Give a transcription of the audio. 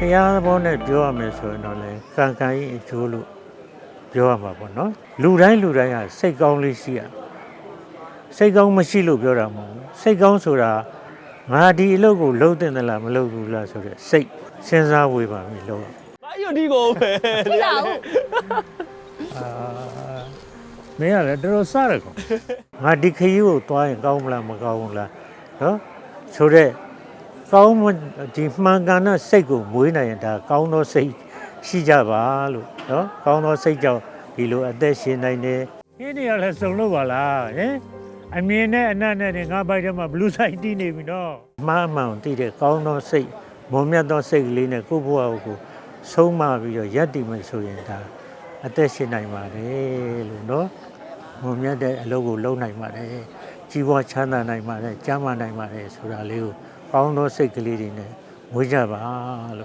တရားသဘောနဲ့ပြောရမယ်ဆိုရင်တော့လေကံကံကြီးအကျိုးလို့ပြောရမှာပေါ့နော်လူတိုင်းလူတိုင်းကစိတ်ကောင်းလေးရှိရစိတ်ကောင်းမရှိလို့ပြောတာမဟုတ်ဘူးစိတ်ကောင်းဆိုတာငါဒီအလုပ်ကိုလုပ်တင်သလားမလုပ်ဘူးလားဆိုတဲ့စိတ်စဉ်းစားဝေးပါပြီလို့ဘာယူဒီကိုပဲဖြစ်လာဘူးအာမင်းကလည်းတော်တော်စားရကောင်ငါဒီခရီးကိုသွားရင်ကောင်းမလားမကောင်းဘူးလားနော်ဆိုတော့ ကောင်းမဒီမှန်ကန်တဲ့စိတ်ကိုမွေးနိုင်ရင်ဒါကောင်းသောစိတ်ရှိကြပါလို့နော်ကောင်းသောစိတ်ကြောင့်ဒီလိုအသက်ရှင်နိုင်တယ်ဒီနေရာလဲစုံလို့ပါလားဟင်အမြင်နဲ့အနတ်နဲ့ငါဘိုက်ထဲမှာဘလူးဆိုင်တီးနေပြီနော်မှားမှန်တည်တဲ့ကောင်းသောစိတ်မွန်မြတ်သောစိတ်ကလေးနဲ့ကိုယ့်ဘဝကိုဆုံးမပြီးတော့ယက်တည်မယ်ဆိုရင်ဒါအသက်ရှင်နိုင်ပါတယ်လို့နော်မွန်မြတ်တဲ့အလုပ်ကိုလုပ်နိုင်ပါတယ်ကြီးပွားချမ်းသာနိုင်ပါတယ်ကျမ်းမာနိုင်ပါတယ်ဆိုတာလေးကို ကောင်းသောစိတ်ကလေးတွေနဲ့မွေးကြပါလို့